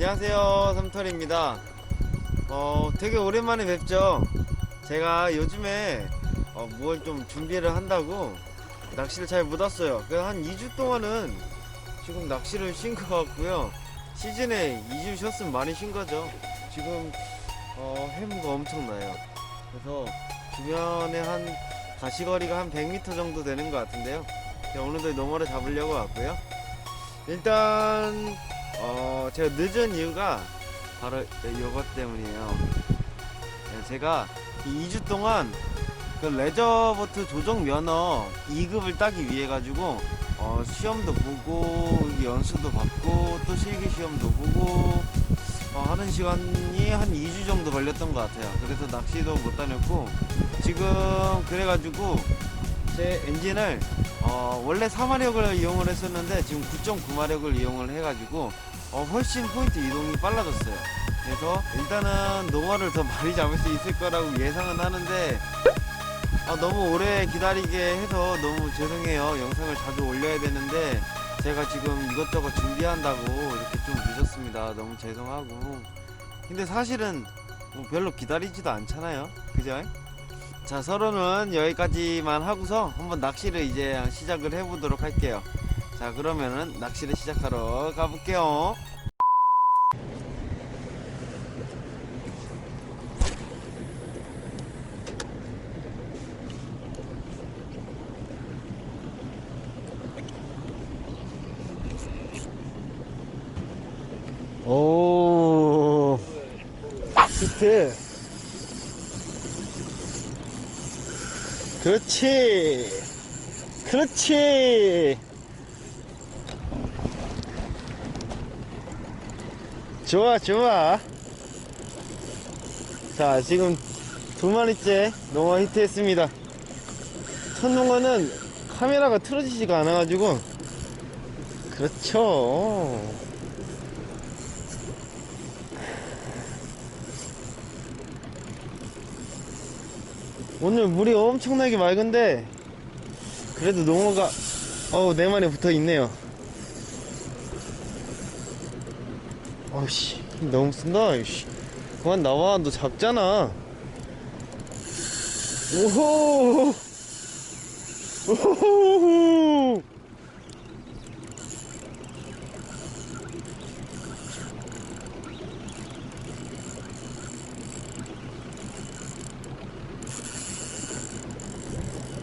안녕하세요 삼털입니다. 어 되게 오랜만에 뵙죠? 제가 요즘에 어, 뭘 좀 준비를 한다고 낚시를 잘 못 왔어요. 한 2주 동안은 지금 낚시를 쉰 것 같고요. 시즌에 2주 쉬었으면 많이 쉰 거죠. 지금 어, 해무가 엄청나요. 그래서 주변에 한 가시거리가 한 100m 정도 되는 것 같은데요. 오늘도 농어를 잡으려고 왔고요. 일단 어, 제가 늦은 이유가 바로 이것 때문이에요. 네, 제가 이 2주 동안 그 레저보트 조종 면허 2급을 따기 위해 가지고 어, 시험도 보고 연수도 받고 또 실기 시험도 보고 어, 하는 시간이 한 2주 정도 걸렸던 것 같아요. 그래서 낚시도 못 다녔고 지금 그래가지고 제 엔진을 어, 원래 4마력을 이용을 했었는데 지금 9.9마력을 이용을 해가지고 어, 훨씬 포인트 이동이 빨라졌어요. 그래서 일단은 농어를 더 많이 잡을 수 있을 거라고 예상은 하는데 아, 너무 오래 기다리게 해서 너무 죄송해요. 영상을 자주 올려야 되는데 제가 지금 이것저것 준비한다고 이렇게 좀 늦었습니다. 너무 죄송하고 근데 사실은 뭐 별로 기다리지도 않잖아요. 그죠? 자 서로는 여기까지만 하고서 한번 낚시를 이제 시작을 해보도록 할게요. 자 그러면은 낚시를 시작하러 가볼게요. 오. 히트. 그렇지. 그렇지 좋아 좋아. 자 지금 두 마리째 농어 히트했습니다. 첫 농어는 카메라가 틀어지지가 않아 가지고. 그렇죠. 오늘 물이 엄청나게 맑은데 그래도 농어가 어우 네 마리 붙어 있네요 아우씨 너무 쓴다 이씨 그만 나와 너 작잖아 오호 오호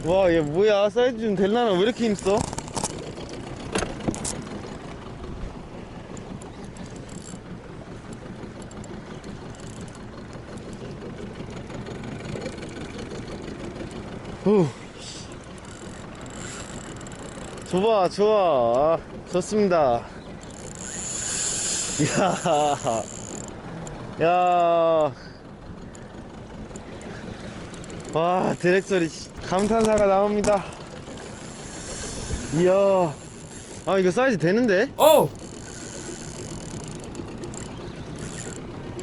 와, 얘 뭐야? 사이즈 좀 될라나? 왜 이렇게 힘써? 후. 좋아, 좋아. 좋습니다. 이야. 야. 와, 드랙 소리. 씨. 감탄사가 나옵니다. 이야. 아, 이거 사이즈 되는데? 오!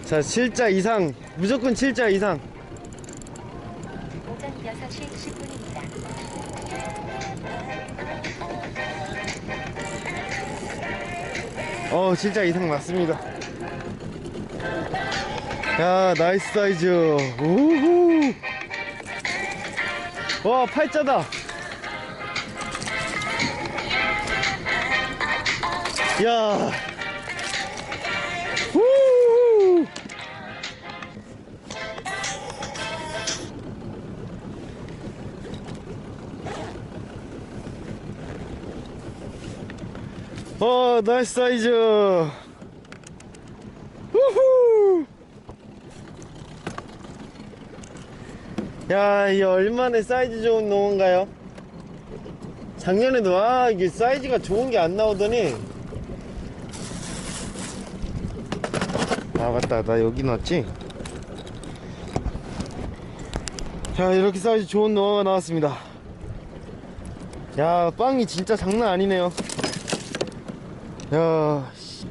자, 7자 이상. 무조건 7자 이상. 어, 7자 이상 맞습니다. 야, 나이스 사이즈. 우후. 와, 8자다. 야. 어, 나이스 사이즈. 우후. 야, 이 얼마나 사이즈 좋은 농어인가요? 작년에도 아, 이게 사이즈가 좋은 게 안 나오더니 아, 맞다. 나 여기 놨지? 자, 이렇게 사이즈 좋은 농어가 나왔습니다. 야, 빵이 진짜 장난 아니네요. 야, 씨.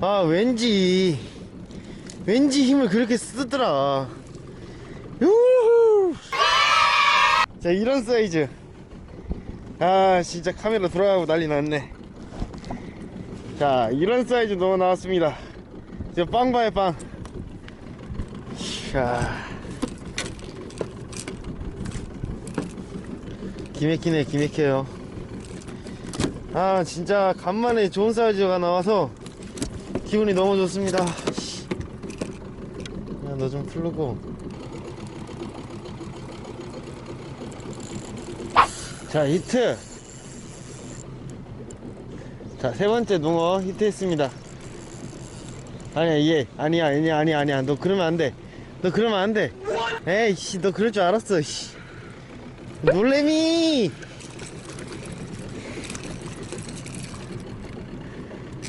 아, 왠지, 왠지 힘을 그렇게 쓰더라. 유후! 자, 이런 사이즈. 아, 진짜 카메라 돌아가고 난리 났네. 자, 이런 사이즈 넣어 나왔습니다. 저빵 봐요 빵샤 기맥히네 기맥혀요 아 진짜 간만에 좋은 사이즈가 나와서 기분이 너무 좋습니다. 야너좀 풀르고. 자 히트. 자 세 번째 농어 히트했습니다. 아니야 얘. 아니야 아니야 아니야 아니야. 너 그러면 안돼. 너 그러면 안돼. 에이씨 너 그럴 줄 알았어 씨. 놀래미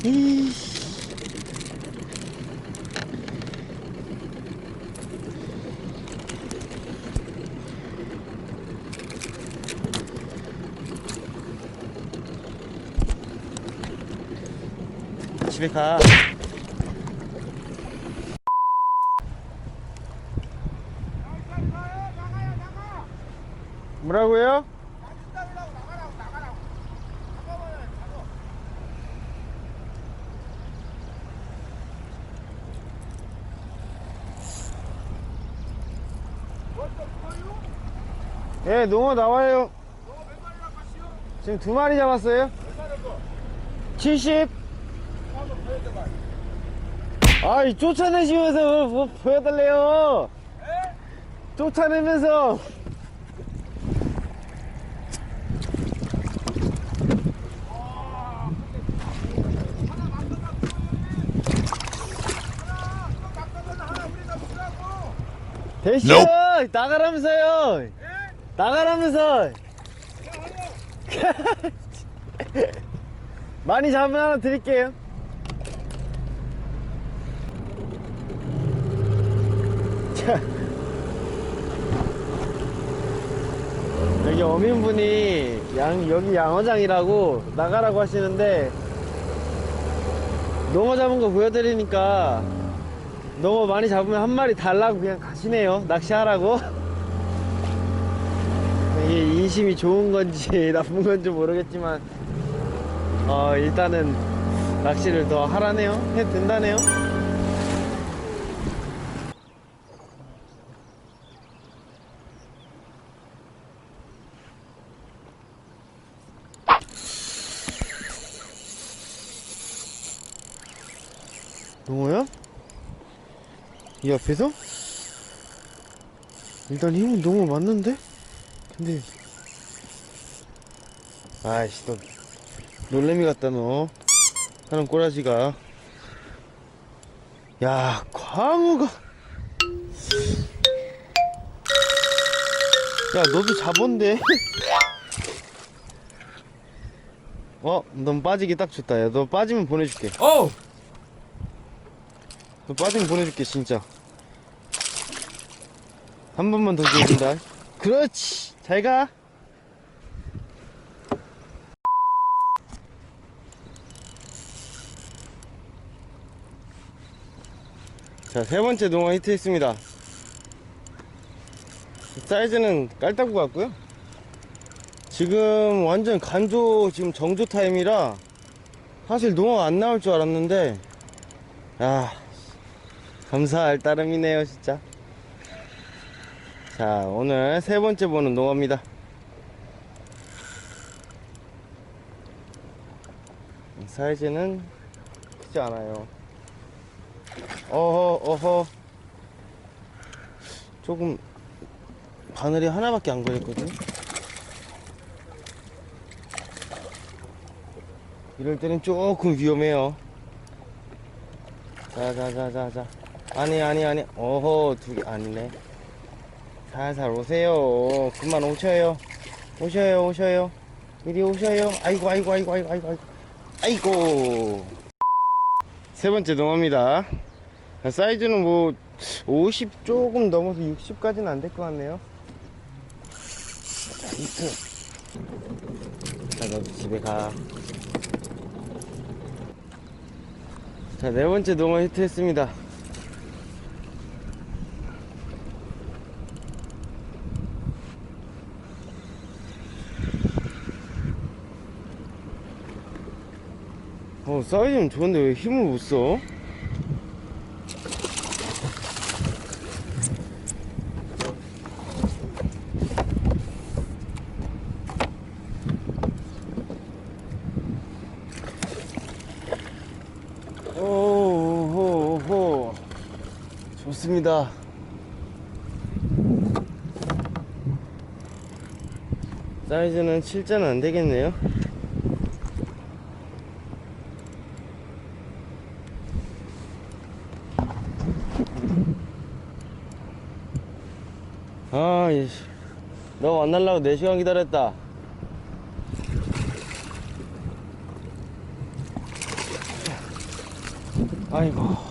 이씨 집에 가 뭐라고요? 예, 농어 나와요. 지금 두 마리 잡았어요. 70. 아이, 쫓아내시면서 뭐, 뭐 보여달래요. 쫓아내면서. 대시요 나가라면서요 나가라면서 많이 잡으면 하나 드릴게요 자. 여기 어민분이 양, 여기 양어장이라고 나가라고 하시는데 농어 잡은 거 보여드리니까 너무 많이 잡으면 한 마리 달라고 그냥 가시네요. 낚시하라고. 인심이 좋은 건지 나쁜 건지 모르겠지만, 어, 일단은 낚시를 더 하라네요. 해 된다네요. 농어야? 이 앞에서? 일단 힘은 너무 맞는데? 근데 아이씨 너 놀래미 같다 너. 하는 꼬라지가. 야 광어가. 야 너도 잡은데? 어? 넌 빠지기 딱 좋다. 야너 빠지면 보내줄게. 어! 너 빠지면 보내줄게 진짜. 한 번만 더 줘준다. 그렇지! 잘가 자 세 번째 농어 히트했습니다. 사이즈는 깔따구 같고요. 지금 완전 간조 지금 정조 타임이라 사실 농어 안 나올 줄 알았는데 아 감사할 따름이네요 진짜. 자 오늘 세 번째 보는 농어입니다. 사이즈는 크지 않아요 어허 어허. 조금 바늘이 하나밖에 안 걸렸거든. 이럴 때는 조금 위험해요. 자자자자자. 아니 아니 아니. 어허 두 개. 아니네. 살살 오세요. 그만 오셔요. 오셔요 오셔요. 이리 오셔요. 아이고 아이고 아이고 아이고 아이고 아이고. 세 번째 농어입니다 사이즈는 뭐 50 조금 넘어서 60까지는 안 될 것 같네요 자 히트 자 너도 집에 가 자, 네 번째 농어 히트 했습니다. 어, 사이즈는 좋은데 왜 힘을 못 써? 좋습니다. 사이즈는 7자는 안 되겠네요. 아, 이 씨. 너 만나려고 4시간 기다렸다. 아이고.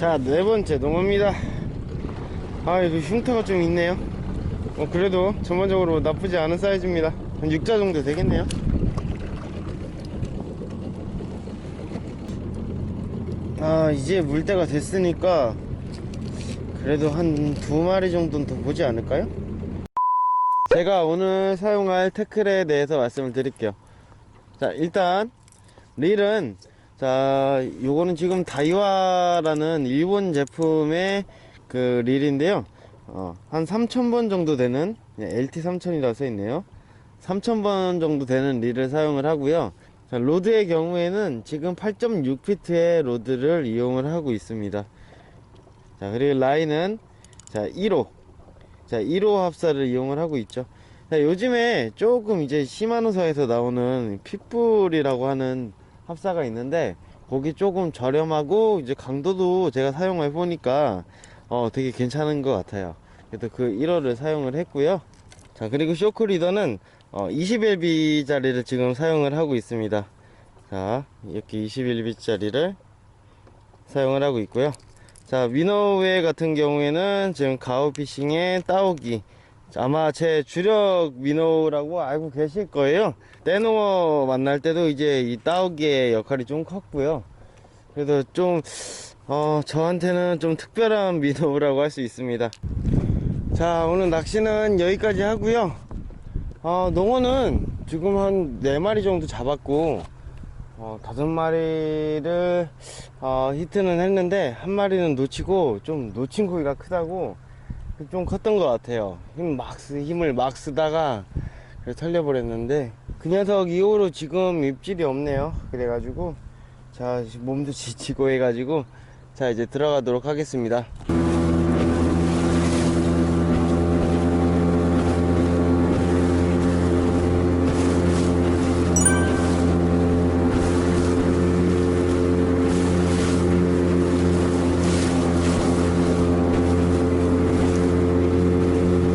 자, 네 번째 농어입니다. 아, 이거 흉터가 좀 있네요. 어, 그래도 전반적으로 나쁘지 않은 사이즈입니다. 한 6자 정도 되겠네요. 아, 이제 물때가 됐으니까 그래도 한 두 마리 정도는 더 보지 않을까요? 제가 오늘 사용할 태클에 대해서 말씀을 드릴게요. 자, 일단 릴은 자, 요거는 지금 다이와라는 일본 제품의 그 릴인데요. 어, 한 3,000번 정도 되는 LT 3000이라고 써 있네요. 3,000번 정도 되는 릴을 사용을 하고요. 자, 로드의 경우에는 지금 8.6피트의 로드를 이용을 하고 있습니다. 자, 그리고 라인은 자, 1호. 자, 1호 합사를 이용을 하고 있죠. 자, 요즘에 조금 이제 시마노사에서 나오는 핏불이라고 하는 합사가 있는데 거기 조금 저렴하고 이제 강도도 제가 사용해 보니까 어 되게 괜찮은 것 같아요. 그래서 그 1호를 사용을 했고요. 자 그리고 쇼크 리더는 어 21B짜리를 지금 사용을 하고 있습니다. 자 이렇게 21B짜리를 사용을 하고 있고요. 자 위너웨 같은 경우에는 지금 가오피싱의 따오기 아마 제 주력 미노라고 알고 계실 거예요. 떼노어 만날 때도 이제 이 따오기의 역할이 좀 컸고요. 그래서 좀, 어, 저한테는 좀 특별한 미노라고 할 수 있습니다. 자, 오늘 낚시는 여기까지 하고요. 어, 농어는 지금 한 4마리 정도 잡았고, 어, 다섯 마리를, 어, 히트는 했는데, 한 마리는 놓치고, 좀 놓친 고기가 크다고, 좀 컸던 것 같아요. 힘 막 쓰, 힘을 막 쓰다가 그래서 털려버렸는데 그 녀석 이후로 지금 입질이 없네요. 그래가지고 자 몸도 지치고 해가지고 자 이제 들어가도록 하겠습니다.